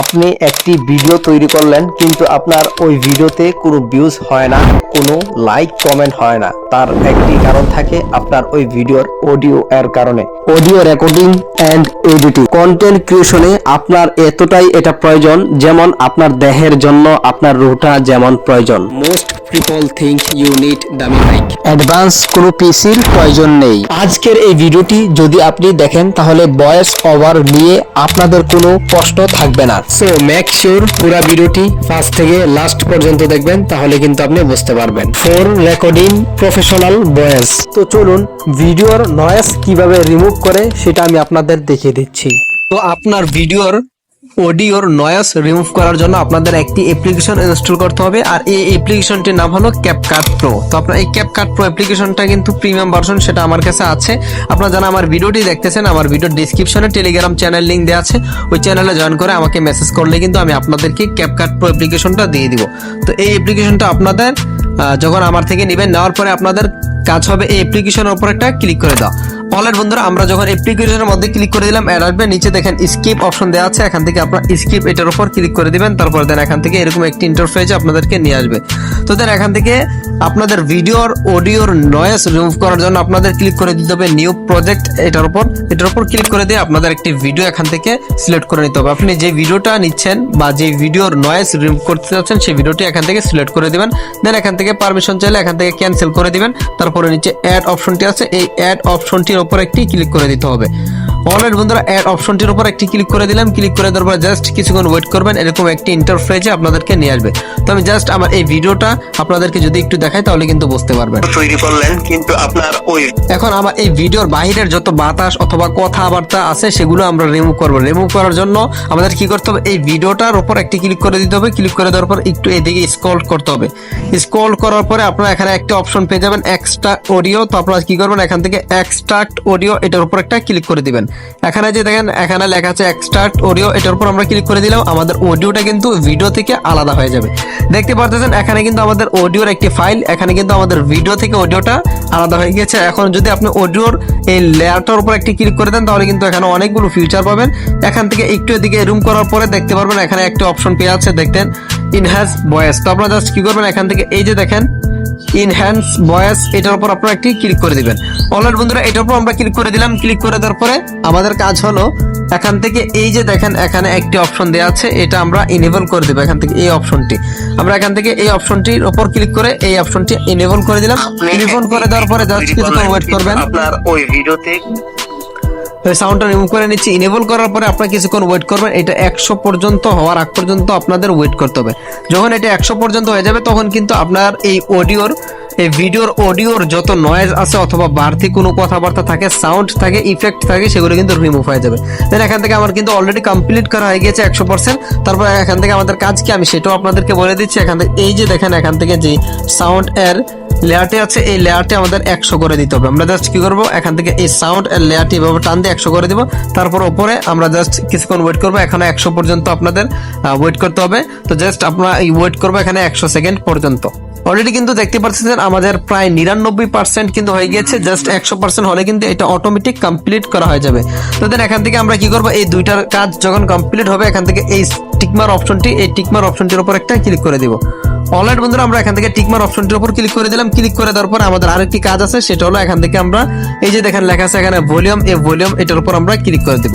আপনি একটি ভিডিও তৈরি করলেন, কিন্তু আপনার ওই ভিডিওতে কোনো ভিউজ হয় না, কোনো লাইক কমেন্ট হয় না। তার একটি কারণ থাকে আপনার ওই ভিডিওর অডিও এর কারণে। Audio recording and editing content ক্রিয়েশনে আপনার এতটাই এটা প্রয়োজন, যেমন আপনার দেহের জন্য আপনার রুটা যেমন প্রয়োজন। Most people think you need দামি মাইক অ্যাডভান্স কোনো পিসির প্রয়োজন নেই। আজকের এই ভিডিওটি যদি আপনি দেখেন তাহলে ভয়েস ওভার নিয়ে আপনাদের কোনো কষ্ট থাকবে না। সো মেক শিওর পুরো ভিডিওটি ফার্স্ট থেকে লাস্ট পর্যন্ত দেখবেন তাহলে কিন্তু আপনি বুঝতে পারবেন। ফর রেকর্ডিং প্রফেশনাল ভয়েস তো চলুন ভিডিওর নয়েস কীভাবে রিমুভ করে সেটা আমি আপনাদের দেখিয়ে দিচ্ছি। তো আপনার ভিডিওর অডিওর নয়েস রিমুভ করার জন্য আপনাদের একটি অ্যাপ্লিকেশন ইনস্টল করতে হবে। আর এই অ্যাপ্লিকেশনটির নাম হলো ক্যাপকাট প্রো তো আপনার এই ক্যাপকাট প্রো অ্যাপ্লিকেশনটা কিন্তু প্রিমিয়াম ভার্সন সেটা আমার কাছে আছে। আপনারা যারা আমার ভিডিওটি দেখতেছেন, আমার ভিডিওর ডিসক্রিপশনে টেলিগ্রাম চ্যানেল লিঙ্ক দেওয়া আছে। ওই চ্যানেলে জয়েন করে আমাকে মেসেজ করলে কিন্তু আমি আপনাদেরকে ক্যাপকাট প্রো অ্যাপ্লিকেশনটা দিয়ে দিব। তো এই অ্যাপ্লিকেশনটা আপনাদের যখন আমার থেকে নেবেন, নেওয়ার পরে আপনাদের কাজ হবে এই অ্যাপ্লিকেশনের উপর একটা ক্লিক করে দাও অলরেড বন্ধুরা, আমরা যখন অ্যাপ্লিকেশনের মধ্যে ক্লিক করে দিলাম অ্যাড আসবে, নিচে দেখেন স্কিপ অপশন দেওয়া আছে, এখান থেকে আপনার স্কিপ এটার উপর ক্লিক করে দিবেন, তারপর দেন এখান থেকে এরকম একটি ইন্টারফেস আপনাদেরকে নিয়ে আসবে। তো দেন এখান থেকে আপনাদের ভিডিওর অডিওর নয়েস রিমুভ করার জন্য আপনাদের ক্লিক করে দিতে হবে নিউ প্রজেক্ট এটার উপর। এটার উপর ক্লিক করে দিয়ে আপনাদের একটি ভিডিও এখান থেকে সিলেক্ট করে নিতে হবে। আপনি যে ভিডিওটা নিচ্ছেন বা যে ভিডিওর নয়েস রিমুভ করতে চাচ্ছেন সেই ভিডিওটি এখান থেকে সিলেক্ট করে দিবেন। দেন এখান থেকে পারমিশন চাইলে এখান থেকে ক্যান্সেল করে দিবেন। তারপরে নিচে অ্যাড অপশনটি আছে। এই অ্যাড অপশনটির উপর একটি ক্লিক করে দিতে হবে। অলরেড বন্ধুরা অ্যাড অপশনটির উপর একটি ক্লিক করে দিলাম। ক্লিক করে দেওয়ার পর জাস্ট কিছুক্ষণ ওয়েট করবেন এরকম একটি ইন্টারফেসে আপনাদেরকে নিয়ে আসবে। তো আমি জাস্ট আমার এই ভিডিওটা আপনাদেরকে যদি একটু দেখাই তাহলে কিন্তু বুঝতে পারবেন। তৈরি করলেন কিন্তু আপনার ওই এখন আমার এই ভিডিওর বাহিরের যত বাতাস অথবা কথাবার্তা আছে সেগুলো আমরা রিমুভ করব। রিমুভ করার জন্য আমাদের কি করতে হবে? এই ভিডিওটার উপর একটি ক্লিক করে দিতে হবে। ক্লিক করে দেওয়ার পর একটু এদিকে স্ক্রল করতে হবে। স্ক্রল করার পরে আপনারা এখানে একটা অপশন পেয়ে যাবেন এক্সট্রা অডিও তো আপনারা কি করবেন এখান থেকে এক্সট্রাক্ট অডিও এটার উপর একটা ক্লিক করে দিবেন। এখানে যে দেখেন, এখানে লেখা আছে এক্সট্রাক্ট অডিও এটার উপর আমরা ক্লিক করে দিলাম আমাদের অডিওটা কিন্তু ভিডিও থেকে আলাদা হয়ে যাবে। দেখতে পারতেছেন, এখানে কিন্তু আমাদের অডিওর একটি ফাইল এখানে কিন্তু আমাদের ভিডিও থেকে অডিওটা আলাদা হয়ে গেছে এখন যদি আপনি অডিওর এই লেয়ারটার উপর একটি ক্লিক করে দেন, তাহলে কিন্তু এখানে অনেকগুলো ফিচার পাবেন। এখান থেকে একটু এদিকে রুম করার পরে দেখতে পারবেন, এখানে একটা অপশন পেয়ে আছে, দেখতেন ইনহ্যান্স ভয়েস তো আপনারা জাস্ট কি করবেন, এখান থেকে এই যে দেখেন ইনহ্যান্স ভয়েস এটার উপর আপনারা একটি ক্লিক করে দিবেন? অলরেডি বন্ধুরা এটার উপর আমরা ক্লিক করে দিলাম। ক্লিক করে দেওয়ার পরে আমাদের কাজ হলো এখান থেকে এই যে দেখেন এখানে একটি অপশন দেওয়া আছে এটা আমরা ইনেবল করে দেবো এখান থেকে এই অপশনটি আমরা এখান থেকে এই অপশনটির উপর ক্লিক করে এই অপশনটি ইনেবল করে দিলাম। ইনেবল করে দেওয়ার পরে জাস্ট কিছুক্ষণ ওয়েট করবেন। আপনার ওই ভিডিওতে সাউন্ডটা রিমুভ করে নিচ্ছি। ইনেবল করার পরে আপনার কিছুক্ষণ ওয়েট করবেন। এটা একশো পর্যন্ত হওয়ার আগ পর্যন্ত আপনাদের ওয়েট করতে হবে। যখন এটা একশো পর্যন্ত হয়ে যাবে, তখন কিন্তু আপনার এই অডিওর এই ভিডিওর অডিওর যত নয়েজ আছে অথবা বাড়তি কোনো কথাবার্তা থাকে সাউন্ড থাকে ইফেক্ট থাকে, সেগুলো কিন্তু রিমুভ হয়ে যাবে। দেন এখান থেকে আমার কিন্তু অলরেডি কমপ্লিট করা হয়ে গেছে একশো পার্সেন্ট তারপর এখান থেকে আমাদের কাজ কি? আমি সেটাও আপনাদেরকে বলে দিচ্ছি। এখান থেকে এই যে দেখেন, এখান থেকে যে সাউন্ড এর লেয়ারটি আছে, এই লেয়ারটি আমাদের একশো করে দিতে হবে। আমরা জাস্ট কি করব? এখান থেকে এই সাউন্ড লেয়ারটি এভাবে টান দিয়ে একশো করে দিব। তারপর ওপরে আমরা জাস্ট কিছুক্ষণ ওয়েট করব। এখানে একশো পর্যন্ত আপনাদের ওয়েট করতে হবে। তো জাস্ট আপনারা এই ওয়েট করব এখানে একশো সেকেন্ড পর্যন্ত। অলরেডি কিন্তু দেখতে পাচ্ছেন আমাদের প্রায় নিরানব্বই পার্সেন্ট কিন্তু হয়ে গিয়েছে। জাস্ট একশো পার্সেন্ট হলে কিন্তু এটা অটোমেটিক কমপ্লিট করা হয়ে যাবে। তো দেন এখান থেকে আমরা কি করব? এই দুইটার কাজ যখন কমপ্লিট হবে, এখান থেকে এই টিকমার অপশনটি এই টিকমার অপশনটির উপর একটা ক্লিক করে দিব। অলরাইট বন্ধুরা, আমরা এখান থেকে টিকমার অপশনটির উপর ক্লিক করে দিলাম। ক্লিক করে দেওয়ার পর আমাদের আরেকটি কাজ আছে, সেটা হলো এখান থেকে আমরা, এই যে দেখেন লেখা আছে এখানে ভলিউম এ ভলিউম এটার উপর আমরা ক্লিক করে দিব।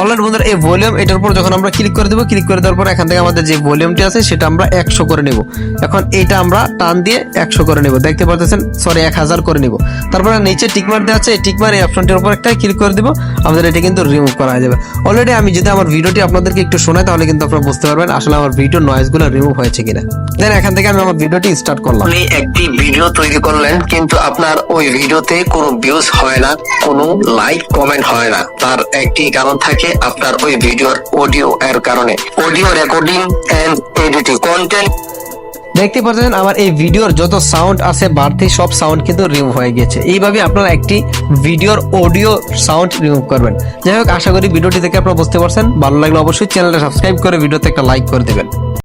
অলরাইট বন্ধুরা, এই ভলিউম এটার উপর যখন আমরা ক্লিক করে দেবো ক্লিক করে দেওয়ার পর এখান থেকে আমাদের যে ভলিউমটি আছে, সেটা আমরা একশো করে নেব। এখন এইটা আমরা টান দিয়ে একশো করে নেব। দেখতে পাচ্ছেন সরি এক হাজার করে নেব। তারপরে নিচে টিকমার দেওয়া আছে, এই টিকমার এই অপশনটির উপর একটা ক্লিক করে দিব। আমাদের এটা কিন্তু রিমুভ করা হয়ে যাবে। অলরেডি আমি যদি আমার ভিডিওটি আপনাদেরকে একটু শোনাই, তাহলে কিন্তু আপনারা বুঝতে পারবেন আসলে আমার ভিডিও নয়েজগুলো রিমুভ হয়েছে কিনা। দেন এখান থেকে আমি আমার ভিডিওটি স্টার্ট করলাম। আপনি একটি ভিডিও তৈরি করলেন, কিন্তু আপনার ওই ভিডিওতে কোনো ভিউজ হয় না, কোনো লাইক কমেন্ট হয় না। তার একটি কারণ থাকে আপনার ওই ভিডিওর অডিও এর কারণে। Audio recording and editing content দেখতে পাচ্ছেন, আমার এই ভিডিওর যত সাউন্ড আছে, বাড়তি সব সাউন্ড কিন্তু রিমুভ হয়ে গেছে। এইভাবে আপনারা একটি ভিডিওর অডিও সাউন্ড রিমুভ করবেন। যাই হোক, আশা করি ভিডিওটি দেখে আপনারা বুঝতে পারছেন। ভালো লাগলে অবশ্যই চ্যানেলটা সাবস্ক্রাইব করে ভিডিওতে একটা লাইক করে দেবেন।